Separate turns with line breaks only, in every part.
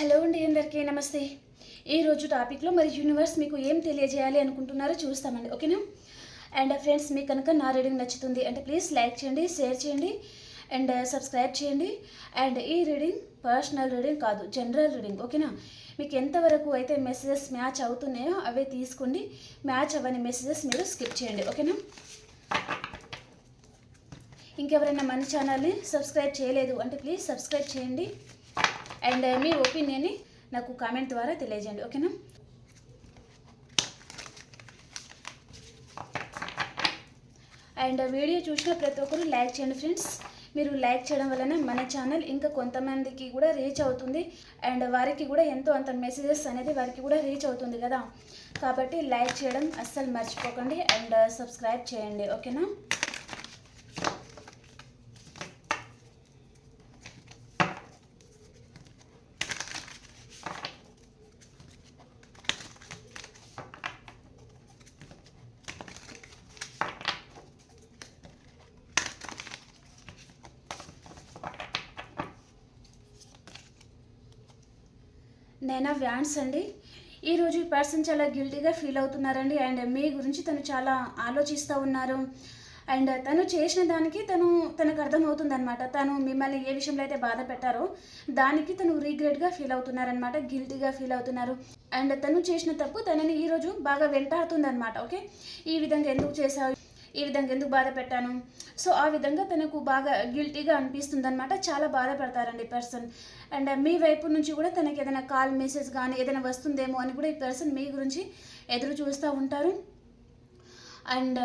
Hello అండి అందరికీ నమస్తే. ఈరోజు టాపిక్లో మరి యూనివర్స్ మీకు ఏం తెలియజేయాలి అనుకుంటున్నారో చూస్తామండి ఓకేనా? అండ్ ఫ్రెండ్స్ మీకు కనుక నా రీడింగ్ నచ్చుతుంది అంటే ప్లీజ్ లైక్ చేయండి షేర్ చేయండి అండ్ సబ్స్క్రైబ్ చేయండి. అండ్ ఈ రీడింగ్ పర్సనల్ రీడింగ్ కాదు జనరల్ రీడింగ్ ఓకేనా? మీకు ఎంతవరకు అయితే మెసేజెస్ మ్యాచ్ అవుతున్నాయో అవే తీసుకోండి. మ్యాచ్ అవ్వని మెసేజెస్ మీరు స్కిప్ చేయండి ఓకేనా? ఇంకెవరైనా మన ఛానల్ని సబ్స్క్రైబ్ చేయలేదు అంటే ప్లీజ్ సబ్స్క్రైబ్ చేయండి. అండ్ uh, మీ ఒపీనియన్ని నాకు కామెంట్ ద్వారా తెలియజేయండి. ఓకేనా అండ్ వీడియో చూసిన ప్రతి ఒక్కరు లైక్ చేయండి ఫ్రెండ్స్ మీరు లైక్ చేయడం వలన మన ఛానల్ ఇంకా కొంతమందికి కూడా రీచ్ అవుతుంది. అండ్ uh, వారికి కూడా ఎంతో అంత మెసేజెస్ అనేది వారికి కూడా రీచ్ అవుతుంది కదా. కాబట్టి లైక్ చేయడం అస్సలు మర్చిపోకండి. అండ్ సబ్స్క్రైబ్ uh, చేయండి. ఓకేనా నైనా వ్యాన్స్ అండి? ఈరోజు ఈ పర్సన్ చాలా గిల్టీగా ఫీల్ అవుతున్నారండి. అండ్ మీ గురించి తను చాలా ఆలోచిస్తూ ఉన్నారు. అండ్ తను చేసిన దానికి తను తనకు అర్థమవుతుందనమాట తను మిమ్మల్ని ఏ విషయంలో అయితే బాధ పెట్టారో దానికి తను రీగ్రెట్గా ఫీల్ అవుతున్నారనమాట గిల్టీగా ఫీల్ అవుతున్నారు. అండ్ తను చేసిన తప్పు తనని ఈరోజు బాగా వెంటాడుతుంది అనమాట ఓకే? ఈ విధంగా ఎందుకు చేశావు? ఈ విధంగా ఎందుకు బాధ పెట్టాను? సో ఆ విధంగా తనకు బాగా గిల్టీగా అనిపిస్తుంది అనమాట చాలా బాధపడతారండి ఈ పర్సన్. అండ్ మీ వైపు నుంచి కూడా తనకి ఏదైనా కాల్ మెసేజ్ కానీ ఏదైనా వస్తుందేమో అని కూడా ఈ పర్సన్ మీ గురించి ఎదురు చూస్తూ ఉంటారు. అండ్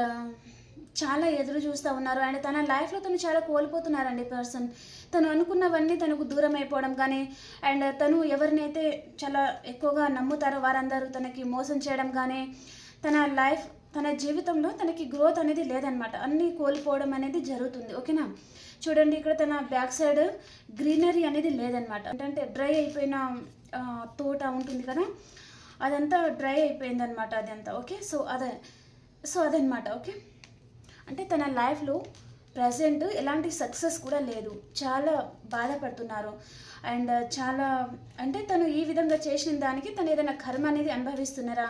చాలా ఎదురు చూస్తూ ఉన్నారు. అండ్ తన లైఫ్లో తను చాలా కోల్పోతున్నారండి పర్సన్. తను అనుకున్నవన్నీ తనకు దూరం అయిపోవడం కానీ అండ్ తను ఎవరినైతే చాలా ఎక్కువగా నమ్ముతారో వారందరూ తనకి మోసం చేయడం కానీ తన లైఫ్ తన జీవితంలో తనకి గ్రోత్ అనేది లేదనమాట అన్నీ కోల్పోవడం అనేది జరుగుతుంది. ఓకేనా చూడండి ఇక్కడ తన బ్యాక్ సైడ్ గ్రీనరీ అనేది లేదనమాట అంటే డ్రై అయిపోయిన తోట ఉంటుంది కదా? అదంతా డ్రై అయిపోయిందనమాట అదంతా. ఓకే సో అదే సో అదనమాట ఓకే అంటే తన లైఫ్లో ప్రజెంట్ ఎలాంటి సక్సెస్ కూడా లేదు. చాలా బాధపడుతున్నారు. అండ్ చాలా అంటే తను ఈ విధంగా చేసిన దానికి తను ఏదైనా కర్మ అనేది అనుభవిస్తున్నారా?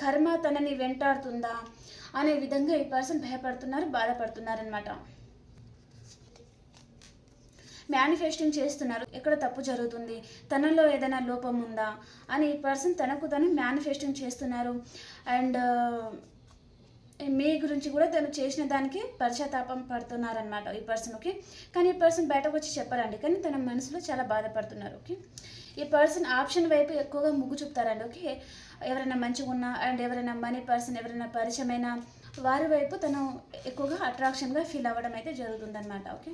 కర్మ తనని వెంటాడుతుందా? అనే విధంగా ఈ పర్సన్ భయపడుతున్నారు బాధపడుతున్నారు అనమాట మేనిఫెస్టింగ్ చేస్తున్నారు. ఎక్కడ తప్పు జరుగుతుంది? తనలో ఏదైనా లోపం ఉందా? అని ఈ పర్సన్ తనకు తను మేనిఫెస్టింగ్ చేస్తున్నారు. అండ్ మీ గురించి కూడా తను చేసిన దానికి పశ్చాత్తాపం పడుతున్నారనమాట ఈ పర్సన్ ఓకే? కానీ ఈ పర్సన్ బయటకు వచ్చి చెప్పారండి కానీ తన మనసులో చాలా బాధపడుతున్నారు ఓకే? ఈ పర్సన్ ఆప్షన్ వైపు ఎక్కువగా మొగ్గు చూపుతారండి ఓకే? ఎవరైనా మంచిగా ఉన్నా అండ్ ఎవరైనా మనీ పర్సన్ ఎవరైనా పరిచయమైన వారి వైపు తను ఎక్కువగా అట్రాక్షన్గా ఫీల్ అవ్వడం అయితే జరుగుతుందన్నమాట ఓకే?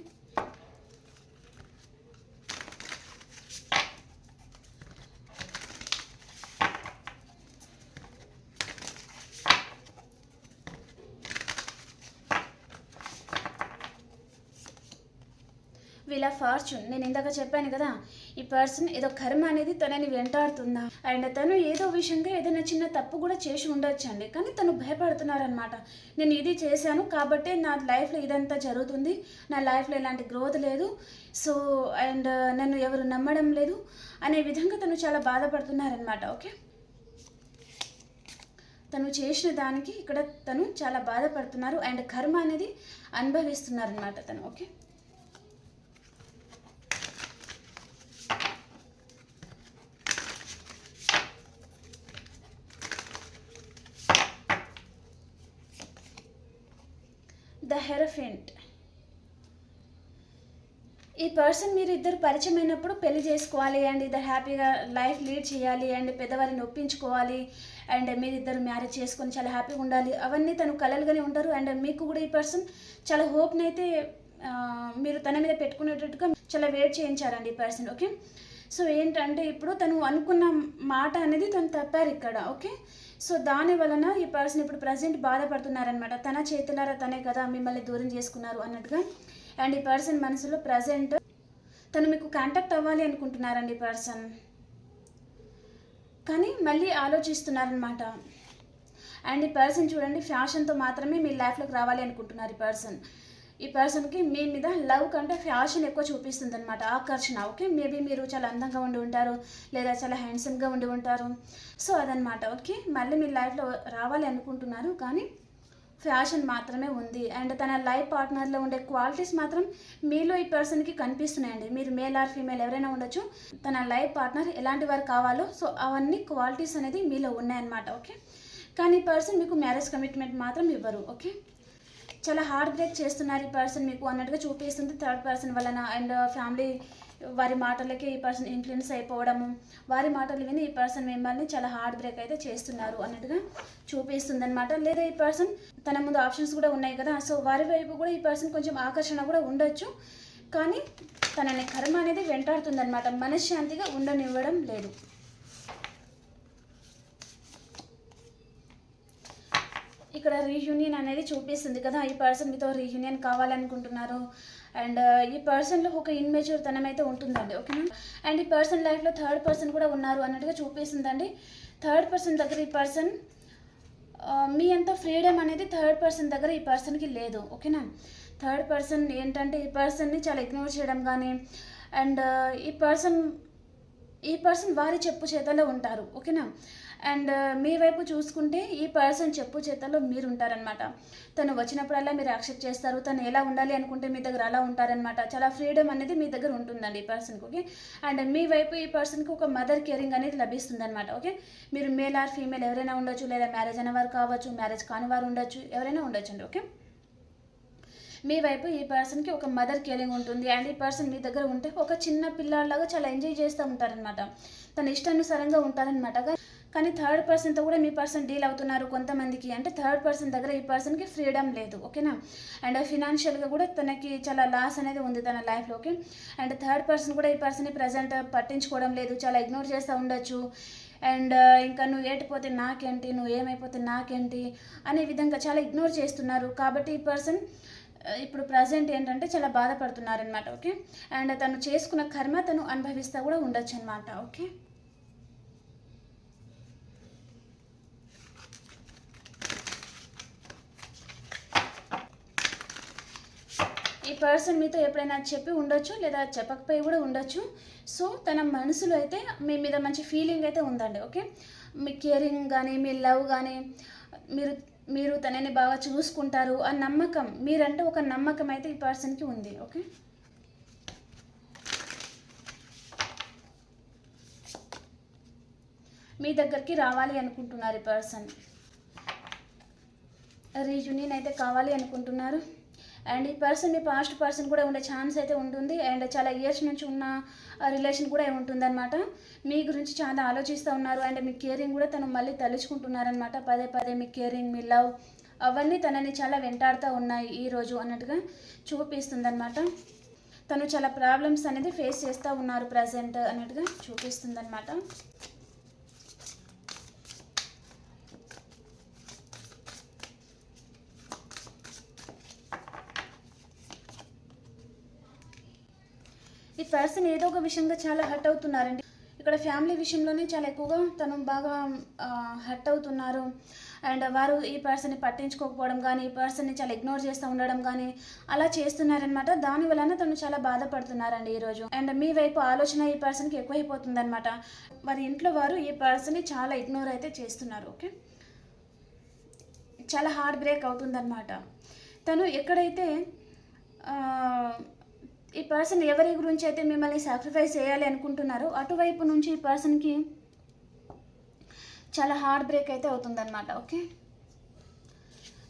వీళ్ళ ఫార్చ్యూన్ నేను ఇందాక చెప్పాను కదా ఈ పర్సన్ ఏదో కర్మ అనేది తనని వెంటాడుతుందా? అండ్ తను ఏదో విషయంగా ఏదైనా చిన్న తప్పు కూడా చేసి ఉండొచ్చండి. కానీ తను భయపడుతున్నారనమాట నేను ఇది చేశాను కాబట్టే నా లైఫ్లో ఇదంతా జరుగుతుంది. నా లైఫ్లో ఎలాంటి గ్రోత్ లేదు. సో అండ్ నన్ను ఎవరు నమ్మడం లేదు అనే విధంగా తను చాలా బాధపడుతున్నారనమాట ఓకే? తను చేసిన దానికి ఇక్కడ తను చాలా బాధపడుతున్నారు. అండ్ కర్మ అనేది అనుభవిస్తున్నారనమాట తను ఓకే? పర్సన్ మీరు ఇద్దరు పరిచయం అయినప్పుడు పెళ్ళి చేసుకోవాలి అండ్ ఇద్దరు హ్యాపీగా లైఫ్ లీడ్ చేయాలి అండ్ పెద్దవారిని ఒప్పించుకోవాలి అండ్ మీరు ఇద్దరు మ్యారేజ్ చేసుకొని చాలా హ్యాపీగా ఉండాలి. అవన్నీ తను కలలుగానే ఉంటారు అండ్ మీకు కూడా ఈ పర్సన్ చాలా హోప్ని అయితే మీరు తన మీద పెట్టుకునేటట్టుగా చాలా వెయిట్ చేయించారండి ఈ పర్సన్ ఓకే సో ఏంటంటే ఇప్పుడు తను అనుకున్న మాట అనేది తను తప్పారు ఇక్కడ ఓకే సో దాని వలన ఈ పర్సన్ ఇప్పుడు ప్రజెంట్ బాధపడుతున్నారనమాట తన చేతులారా తనే కదా మిమ్మల్ని దూరం చేసుకున్నారు అన్నట్టుగా. అండ్ ఈ పర్సన్ మనసులో ప్రజెంట్ తను మీకు కాంటాక్ట్ అవ్వాలి అనుకుంటున్నారండి పర్సన్ కానీ మళ్ళీ ఆలోచిస్తున్నారనమాట అండ్ ఈ పర్సన్ చూడండి ఫ్యాషన్తో మాత్రమే మీ లైఫ్లోకి రావాలి అనుకుంటున్నారు ఈ పర్సన్ ఈ పర్సన్కి మీ మీద లవ్ కంటే ఫ్యాషన్ ఎక్కువ చూపిస్తుంది అనమాట ఆకర్షణ ఓకే మేబీ మీరు చాలా అందంగా ఉండి ఉంటారు లేదా చాలా హ్యాండ్సమ్గా ఉండి ఉంటారు. సో అదనమాట ఓకే మళ్ళీ మీ లైఫ్లో రావాలి అనుకుంటున్నారు కానీ ఫ్యాషన్ మాత్రమే ఉంది. అండ్ తన లైఫ్ పార్ట్నర్లో ఉండే క్వాలిటీస్ మాత్రం మీలో ఈ పర్సన్కి కనిపిస్తున్నాయండి. మీరు మేల్ ఆర్ ఫీమేల్ ఎవరైనా ఉండొచ్చు. తన లైఫ్ పార్ట్నర్ ఎలాంటి వారు కావాలో సో అవన్నీ క్వాలిటీస్ అనేది మీలో ఉన్నాయన్నమాట. ఓకే? కానీ ఈ పర్సన్ మీకు మ్యారేజ్ కమిట్మెంట్ మాత్రం ఇవ్వరు. ఓకే? చాలా హార్డ్ బ్రేక్ చేస్తున్నారు ఈ పర్సన్ మీకు అన్నట్టుగా చూపిస్తుంది థర్డ్ పర్సన్ వలన. అండ్ ఫ్యామిలీ వారి మాటలకి ఈ పర్సన్ ఇన్ఫ్లుయెన్స్ అయిపోవడము వారి మాటలు విని ఈ పర్సన్ మిమ్మల్ని చాలా హార్డ్ బ్రేక్ అయితే చేస్తున్నారు అన్నట్టుగా చూపిస్తుంది అనమాట లేదా ఈ పర్సన్ తన ముందు ఆప్షన్స్ కూడా ఉన్నాయి కదా సో వారి వైపు కూడా ఈ పర్సన్ కొంచెం ఆకర్షణ కూడా ఉండొచ్చు. కానీ తనని కర్మ అనేది వెంటాడుతుంది అనమాట మనశ్శాంతిగా ఉండనివ్వడం లేదు. ఇక్కడ రీయూనియన్ అనేది చూపిస్తుంది కదా. ఈ పర్సన్ మీతో రీయూనియన్ కావాలనుకుంటున్నారు. అండ్ ఈ పర్సన్లో ఒక ఇన్మెచ్యూర్ తనం అయితే ఉంటుందండి ఓకేనా? అండ్ ఈ పర్సన్ లైఫ్లో థర్డ్ పర్సన్ కూడా ఉన్నారు అన్నట్టుగా చూపిస్తుందండి. థర్డ్ పర్సన్ దగ్గర ఈ పర్సన్ మీ అంత ఫ్రీడమ్ అనేది థర్డ్ పర్సన్ దగ్గర ఈ పర్సన్కి లేదు ఓకేనా? థర్డ్ పర్సన్ ఏంటంటే ఈ పర్సన్ని చాలా ఇగ్నోర్ చేయడం కానీ అండ్ ఈ పర్సన్ ఈ పర్సన్ వారి చెప్పు చేతలో ఉంటారు ఓకేనా? అండ్ మీ వైపు చూసుకుంటే ఈ పర్సన్ చెప్పు చేతల్లో మీరు ఉంటారనమాట తను వచ్చినప్పుడల్లా మీరు యాక్సెప్ట్ చేస్తారు తను ఎలా ఉండాలి అనుకుంటే మీ దగ్గర అలా ఉంటారనమాట చాలా ఫ్రీడమ్ అనేది మీ దగ్గర ఉంటుందండి ఈ పర్సన్కి ఓకే? అండ్ మీ వైపు ఈ పర్సన్కి ఒక మదర్ కేరింగ్ అనేది లభిస్తుంది అనమాట ఓకే? మీరు మేల్ ఆర్ ఫీమేల్ ఎవరైనా ఉండొచ్చు లేదా మ్యారేజ్ అయిన వారు కావచ్చు మ్యారేజ్ కాని వారు ఉండొచ్చు ఎవరైనా ఉండొచ్చు అండి ఓకే? మీ వైపు ఈ పర్సన్కి ఒక మదర్ కేరింగ్ ఉంటుంది అండ్ ఈ పర్సన్ మీ దగ్గర ఉంటే ఒక చిన్న పిల్లలాగా చాలా ఎంజాయ్ చేస్తూ ఉంటారనమాట తన ఇష్టానుసారంగా ఉంటారనమాట కానీ థర్డ్ పర్సన్తో కూడా మీ పర్సన్ డీల్ అవుతున్నారు కొంతమందికి. అంటే థర్డ్ పర్సన్ దగ్గర ఈ పర్సన్కి ఫ్రీడమ్ లేదు ఓకేనా అండ్ ఫినాన్షియల్గా కూడా తనకి చాలా లాస్ అనేది ఉంది తన లైఫ్లో ఓకే అండ్ థర్డ్ పర్సన్ కూడా ఈ పర్సన్ని ప్రజెంట్ పట్టించుకోవడం లేదు చాలా ఇగ్నోర్ చేస్తూ ఉండొచ్చు. అండ్ uh, ఇంకా నువ్వు ఏటిపోతే నాకేంటి నువ్వు ఏమైపోతే నాకేంటి అనే విధంగా చాలా ఇగ్నోర్ చేస్తున్నారు. కాబట్టి ఈ పర్సన్ uh, ఇప్పుడు ప్రజెంట్ ఏంటంటే చాలా బాధపడుతున్నారనమాట ఓకే అండ్ తను చేసుకున్న కర్మ తను అనుభవిస్తూ కూడా ఉండొచ్చు అనమాట ఓకే ఈ పర్సన్ మీతో ఎప్పుడైనా చెప్పి ఉండొచ్చు లేదా చెప్పకపోయి కూడా ఉండొచ్చు. సో తన మనసులో అయితే మీ మీద మంచి ఫీలింగ్ అయితే ఉందండి ఓకే మీ కేరింగ్ కానీ మీ లవ్ కానీ మీరు మీరు తనని బాగా చూసుకుంటారు ఆ నమ్మకం మీరంటే ఒక నమ్మకం అయితే ఈ పర్సన్కి ఉంది ఓకే మీ దగ్గరికి రావాలి అనుకుంటున్నారు ఈ పర్సన్ రీయూనియన్ అయితే కావాలి అనుకుంటున్నారు. అండ్ ఈ పర్సన్ మీ పాస్ట్ పర్సన్ కూడా ఉండే ఛాన్స్ అయితే ఉంటుంది. అండ్ చాలా ఇయర్స్ నుంచి ఉన్న రిలేషన్ కూడా ఉంటుంది అనమాట మీ గురించి చాలా ఆలోచిస్తూ ఉన్నారు. అండ్ మీ కేరింగ్ కూడా తను మళ్ళీ తలుచుకుంటున్నారనమాట పదే పదే మీ కేరింగ్ మీ లవ్ అవన్నీ తనని చాలా వెంటాడుతూ ఉన్నాయి ఈరోజు అన్నట్టుగా చూపిస్తుంది అనమాట తను చాలా ప్రాబ్లమ్స్ అనేది ఫేస్ చేస్తూ ఉన్నారు ప్రజెంట్ అన్నట్టుగా చూపిస్తుంది పర్సన్ ఏదో ఒక విషయంగా చాలా హర్ట్ అవుతున్నారండి. ఇక్కడ ఫ్యామిలీ విషయంలోనే చాలా ఎక్కువగా తను బాగా హర్ట్ అవుతున్నారు. అండ్ వారు ఈ పర్సన్ని పట్టించుకోకపోవడం కానీ ఈ పర్సన్ని చాలా ఇగ్నోర్ చేస్తూ ఉండడం కానీ అలా చేస్తున్నారనమాట దాని వలన తను చాలా బాధపడుతున్నారండి ఈరోజు అండ్ మీ వైపు ఆలోచన ఈ పర్సన్కి ఎక్కువైపోతుందనమాట వారి ఇంట్లో వారు ఈ పర్సన్ని చాలా ఇగ్నోర్ అయితే చేస్తున్నారు ఓకే? చాలా హార్డ్ బ్రేక్ అవుతుందన్నమాట. తను ఎక్కడైతే ఈ పర్సన్ ఎవరి గురించి అయితే మిమ్మల్ని సాక్రిఫైస్ చేయాలి అనుకుంటున్నారో అటువైపు నుంచి ఈ పర్సన్కి చాలా హార్డ్ బ్రేక్ అయితే అవుతుందన్నమాట ఓకే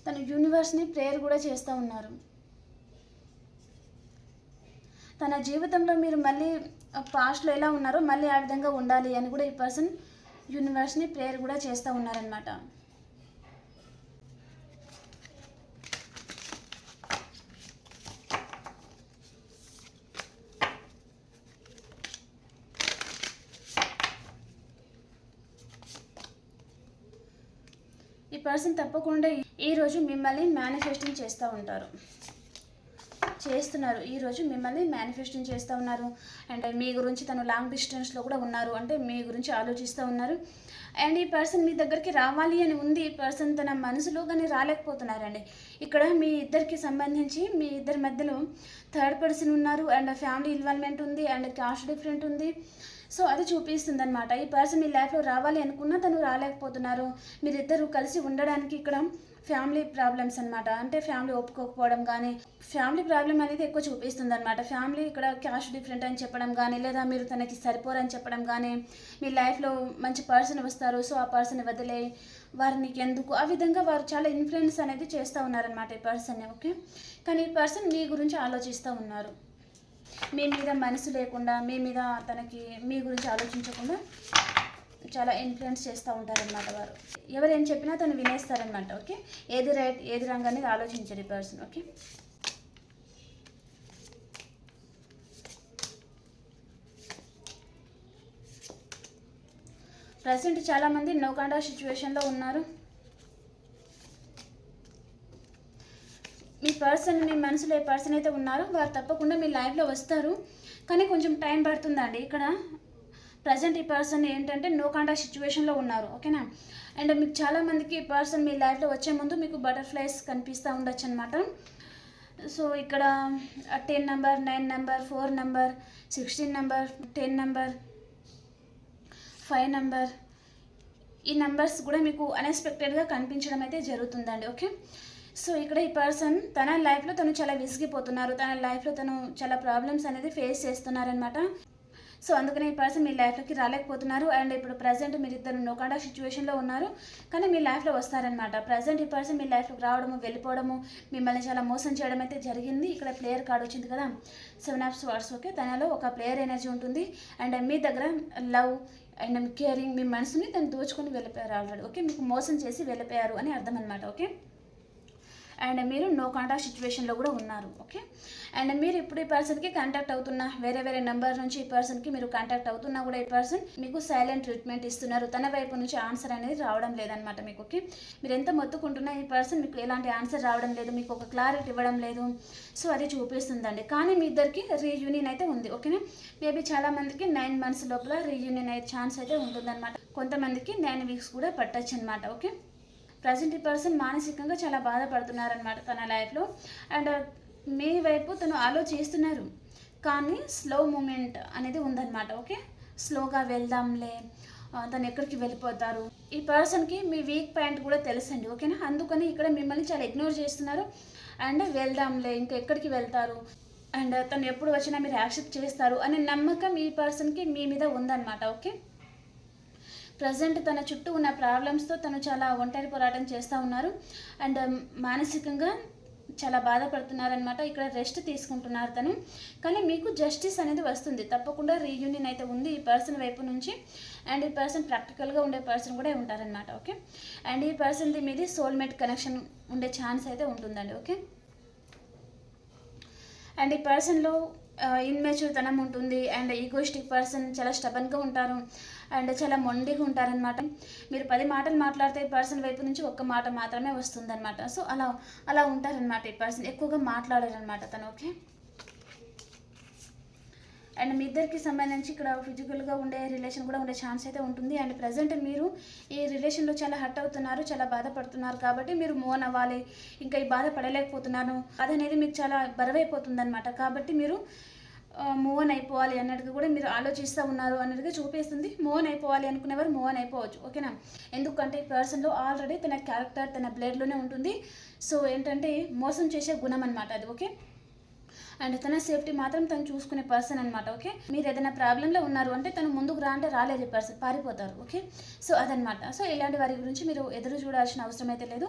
తను యూనివర్స్ని ప్రేయర్ కూడా చేస్తూ ఉన్నారు. తన జీవితంలో మీరు మళ్ళీ పాస్ట్లో ఎలా ఉన్నారో మళ్ళీ ఆ విధంగా ఉండాలి అని కూడా ఈ పర్సన్ యూనివర్స్ని ప్రేయర్ కూడా చేస్తూ ఉన్నారనమాట పర్సన్ తప్పకుండా ఈరోజు మిమ్మల్ని మేనిఫెస్టింగ్ చేస్తూ ఉంటారు. చేస్తున్నారు. ఈరోజు మిమ్మల్ని మేనిఫెస్టింగ్ చేస్తూ ఉన్నారు. అండ్ మీ గురించి తను లాంగ్ డిస్టెన్స్లో కూడా ఉన్నారు. అంటే మీ గురించి ఆలోచిస్తూ ఉన్నారు. అండ్ ఈ పర్సన్ మీ దగ్గరికి రావాలి అని ఉంది. ఈ పర్సన్ తన మనసులో కానీ రాలేకపోతున్నారండి. ఇక్కడ మీ ఇద్దరికి సంబంధించి మీ ఇద్దరి మధ్యలో థర్డ్ పర్సన్ ఉన్నారు. అండ్ ఫ్యామిలీ ఇన్వాల్వ్మెంట్ ఉంది. అండ్ క్యాష్ డిఫరెంట్ ఉంది. సో అది చూపిస్తుంది అనమాట ఈ పర్సన్ మీ లైఫ్లో రావాలి అనుకున్నా తను రాలేకపోతున్నారు. మీరిద్దరూ కలిసి ఉండడానికి ఇక్కడ ఫ్యామిలీ ప్రాబ్లమ్స్ అనమాట అంటే ఫ్యామిలీ ఒప్పుకోకపోవడం కానీ ఫ్యామిలీ ప్రాబ్లం అనేది ఎక్కువ చూపిస్తుంది అనమాట ఫ్యామిలీ ఇక్కడ క్యాష్ డిఫరెంట్ అని చెప్పడం కానీ లేదా మీరు తనకి సరిపోరని చెప్పడం కానీ మీ లైఫ్లో మంచి పర్సన్ వస్తారు. సో ఆ పర్సన్ వదిలే వారిని ఎందుకు ఆ విధంగా వారు చాలా ఇన్ఫ్లుయెన్స్ అనేది చేస్తూ ఉన్నారనమాట ఈ పర్సన్ ఓకే కానీ ఈ పర్సన్ మీ గురించి ఆలోచిస్తూ ఉన్నారు. మీ మీద మనసు లేకుండా మీ మీద తనకి మీ గురించి ఆలోచించకుండా చాలా ఇన్ఫ్లుయెన్స్ చేస్తూ ఉంటారనమాట వారు. ఎవరు ఏం చెప్పినా తను వినేస్తారనమాట ఓకే? ఏది రైట్ ఏది రాంగ్ అనేది ఆలోచించరు ఈ పర్సన్ ఓకే? ప్రజెంట్ చాలామంది నోకాండా సిచ్యువేషన్లో ఉన్నారు. మీ పర్సన్ మీ మనసులో ఏ పర్సన్ అయితే ఉన్నారో వారు తప్పకుండా మీ లైఫ్లో వస్తారు. కానీ కొంచెం టైం పడుతుందండి. ఇక్కడ ప్రజెంట్ ఈ పర్సన్ ఏంటంటే నో కాంటాక్ట్ సిచ్యువేషన్లో ఉన్నారు. ఓకేనా అండ్ మీకు చాలామందికి ఈ పర్సన్ మీ లైఫ్లో వచ్చే ముందు మీకు బటర్ఫ్లైస్ కనిపిస్తూ ఉండొచ్చు అనమాట సో ఇక్కడ ten number nine number four number sixteen number ten number five number ఈ నెంబర్స్ కూడా మీకు అన్ఎక్స్పెక్టెడ్గా కనిపించడం అయితే జరుగుతుందండి. ఓకే సో ఇక్కడ ఈ పర్సన్ తన లైఫ్లో తను చాలా విసిగిపోతున్నారు. తన లైఫ్లో తను చాలా ప్రాబ్లమ్స్ అనేది ఫేస్ చేస్తున్నారనమాట సో అందుకని ఈ పర్సన్ మీ లైఫ్లోకి రాలేకపోతున్నారు. అండ్ ఇప్పుడు ప్రజెంట్ మీరు ఇద్దరు నోకాండా సిచ్యువేషన్లో ఉన్నారు. కానీ మీ లైఫ్లో వస్తారనమాట ప్రజెంట్ ఈ పర్సన్ మీ లైఫ్లోకి రావడము వెళ్ళిపోవడము మిమ్మల్ని చాలా మోసం చేయడం అయితే జరిగింది. ఇక్కడ ప్లేయర్ కార్డ్ వచ్చింది కదా. సెవెన్ ఆఫ్ స్వార్డ్స్ ఓకే తనలో ఒక ప్లేయర్ ఎనర్జీ ఉంటుంది. అండ్ మీ దగ్గర లవ్ అండ్ కేరింగ్ మీ మనసుని తను దోచుకొని వెళ్ళిపోయారు ఆల్రెడీ ఓకే మీకు మోసం చేసి వెళ్ళిపోయారు అని అర్థం అనమాట ఓకే అండ్ మీరు నో కాంటాక్ట్ సిచ్యువేషన్లో కూడా ఉన్నారు ఓకే? అండ్ మీరు ఇప్పుడు ఈ పర్సన్కి కాంటాక్ట్ అవుతున్నా వేరే వేరే నెంబర్ నుంచి ఈ పర్సన్కి మీరు కాంటాక్ట్ అవుతున్నా కూడా ఈ పర్సన్ మీకు సైలెంట్ ట్రీట్మెంట్ ఇస్తున్నారు. తన వైపు నుంచి ఆన్సర్ అనేది రావడం లేదనమాట మీకు ఓకే? మీరు ఎంత మొత్తుకుంటున్నా ఈ పర్సన్ మీకు ఎలాంటి ఆన్సర్ రావడం లేదు మీకు ఒక క్లారిటీ ఇవ్వడం లేదు. సో అది చూపిస్తుందండి. కానీ మీ ఇద్దరికి రీయూనియన్ అయితే ఉంది ఓకేనా? మేబీ చాలా మందికి నైన్ మంత్స్ లోపల రీయూనియన్ అయ్యే ఛాన్స్ అయితే ఉంటుందన్నమాట. కొంతమందికి నైన్ వీక్స్ కూడా పట్టచ్చు అనమాట ఓకే? ప్రజెంట్ ఈ పర్సన్ మానసికంగా చాలా బాధపడుతున్నారనమాట తన లైఫ్లో. అండ్ మీ వైపు తను ఆలోచిస్తున్నారు కానీ స్లో మూమెంట్ అనేది ఉందన్నమాట ఓకే? స్లోగా వెళ్దాంలే. తను ఎక్కడికి వెళ్ళిపోతారు? ఈ పర్సన్కి మీ వీక్ పాయింట్ కూడా తెలుసండి ఓకేనా? అందుకని ఇక్కడ మిమ్మల్ని చాలా ఇగ్నోర్ చేస్తున్నారు. అండ్ వెళ్దాంలే ఇంకా ఎక్కడికి వెళ్తారు? అండ్ తను ఎప్పుడు వచ్చినా మీరు యాక్సెప్ట్ చేస్తారు అనే నమ్మకం ఈ పర్సన్కి మీ మీద ఉందన్నమాట ఓకే? ప్రజెంట్ తన చుట్టూ ఉన్న ప్రాబ్లమ్స్తో తను చాలా ఒంటరి పోరాటం చేస్తూ ఉన్నారు. అండ్ మానసికంగా చాలా బాధపడుతున్నారనమాట ఇక్కడ రెస్ట్ తీసుకుంటున్నారు తను. కానీ మీకు జస్టిస్ అనేది వస్తుంది. తప్పకుండా రీయూనియన్ అయితే ఉంది ఈ పర్సన్ వైపు నుంచి. అండ్ ఈ పర్సన్ ప్రాక్టికల్గా ఉండే పర్సన్ కూడా ఉంటారనమాట ఓకే? అండ్ ఈ పర్సన్ది మీది సోల్మేట్ కనెక్షన్ ఉండే ఛాన్స్ అయితే ఉంటుందండి. ఓకే? అండ్ ఈ పర్సన్లో ఇన్మెచ్యూర్ తనం ఉంటుంది. అండ్ ఈగోయిస్టిక్ పర్సన్ చాలా స్టబన్గా ఉంటారు. అండ్ చాలా మొండిగా ఉంటారనమాట మీరు పది మాటలు మాట్లాడితే పర్సన్ వైపు నుంచి ఒక్క మాట మాత్రమే వస్తుందన్నమాట. సో అలా అలా ఉంటారనమాట ఈ పర్సన్ ఎక్కువగా మాట్లాడారనమాట తను ఓకే అండ్ మీ ఇద్దరికి సంబంధించి ఇక్కడ ఫిజికల్గా ఉండే రిలేషన్ కూడా ఉండే ఛాన్స్ అయితే ఉంటుంది. అండ్ ప్రజెంట్ మీరు ఈ రిలేషన్లో చాలా హర్ట్ అవుతున్నారు చాలా బాధపడుతున్నారు కాబట్టి మీరు మోన్ అవ్వాలి. ఇంకా ఈ బాధ పడలేకపోతున్నాను. అదనేది మీకు చాలా బరువైపోతుంది అనమాట కాబట్టి మీరు మోన్ అయిపోవాలి అన్నట్టుగా కూడా మీరు ఆలోచిస్తూ ఉన్నారు అన్నట్టుగా చూపిస్తుంది. మోన్ అయిపోవాలి అనుకునేవారు మోన్ అయిపోవచ్చు. ఓకేనా? ఎందుకంటే ఈ పర్సన్లో ఆల్రెడీ తన క్యారెక్టర్ తన బ్లడ్లోనే ఉంటుంది. సో ఏంటంటే మోసం చేసే గుణం అనమాట అది. ఓకే? అండ్ తన సేఫ్టీ మాత్రం తను చూసుకునే పర్సన్ అనమాట ఓకే? మీరు ఏదైనా ప్రాబ్లంలో ఉన్నారు అంటే తను ముందుకు రా అంటే రాలేదు ఈ పర్సన్ పారిపోతారు ఓకే? సో అదనమాట సో ఇలాంటి వారి గురించి మీరు ఎదురు చూడాల్సిన అవసరం అయితే లేదు.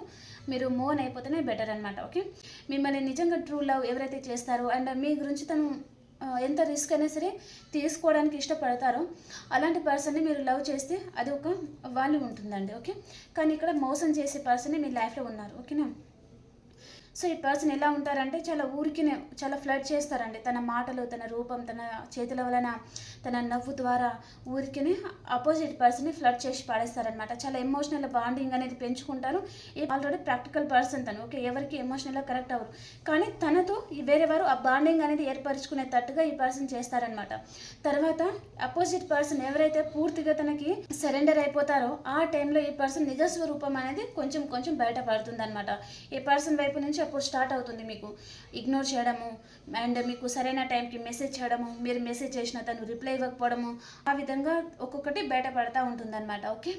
మీరు మూవ్ అయిపోతేనే బెటర్ అనమాట ఓకే? మిమ్మల్ని నిజంగా ట్రూ లవ్ ఎవరైతే చేస్తారో అండ్ మీ గురించి తను ఎంత రిస్క్ అయినా సరే తీసుకోవడానికి ఇష్టపడతారో అలాంటి పర్సన్ని మీరు లవ్ చేస్తే అది ఒక వాల్యూ ఉంటుందండి ఓకే? కానీ ఇక్కడ మోసం చేసే పర్సన్ మీ లైఫ్లో ఉన్నారు ఓకేనా? సో ఈ పర్సన్ ఎలా ఉంటారంటే చాలా ఊరికినే చాలా ఫ్లడ్ చేస్తారండి. తన మాటలు తన రూపం తన చేతుల వలన తన నవ్వు ద్వారా ఊరికినే అపోజిట్ పర్సన్ని ఫ్లడ్ చేసి పాడేస్తారనమాట చాలా ఎమోషనల్ బాండింగ్ అనేది పెంచుకుంటారు. ఈ ఆల్రెడీ ప్రాక్టికల్ పర్సన్ తను ఓకే ఎవరికి ఎమోషనల్గా కరెక్ట్ అవ్వరు. కానీ తనతో ఈ వేరే వారు ఆ బాండింగ్ అనేది ఏర్పరచుకునే తట్టుగా ఈ పర్సన్ చేస్తారనమాట తర్వాత అపోజిట్ పర్సన్ ఎవరైతే పూర్తిగా తనకి సరెండర్ అయిపోతారో ఆ టైంలో ఈ పర్సన్ నిజస్వరూపం అనేది కొంచెం కొంచెం బయటపడుతుంది అనమాట ఈ పర్సన్ వైపు నుంచి అప్పుడు స్టార్ట్ అవుతుంది మీకు. ఇగ్నోర్ చేయడము అండ్ మీకు సరైన టైంకి మెసేజ్ చేయడము మీరు మెసేజ్ చేసిన తను రిప్లై ఇవ్వకపోవడము ఆ విధంగా ఒక్కొక్కటి బయటపడతా ఉంటుంది అనమాట ఓకే?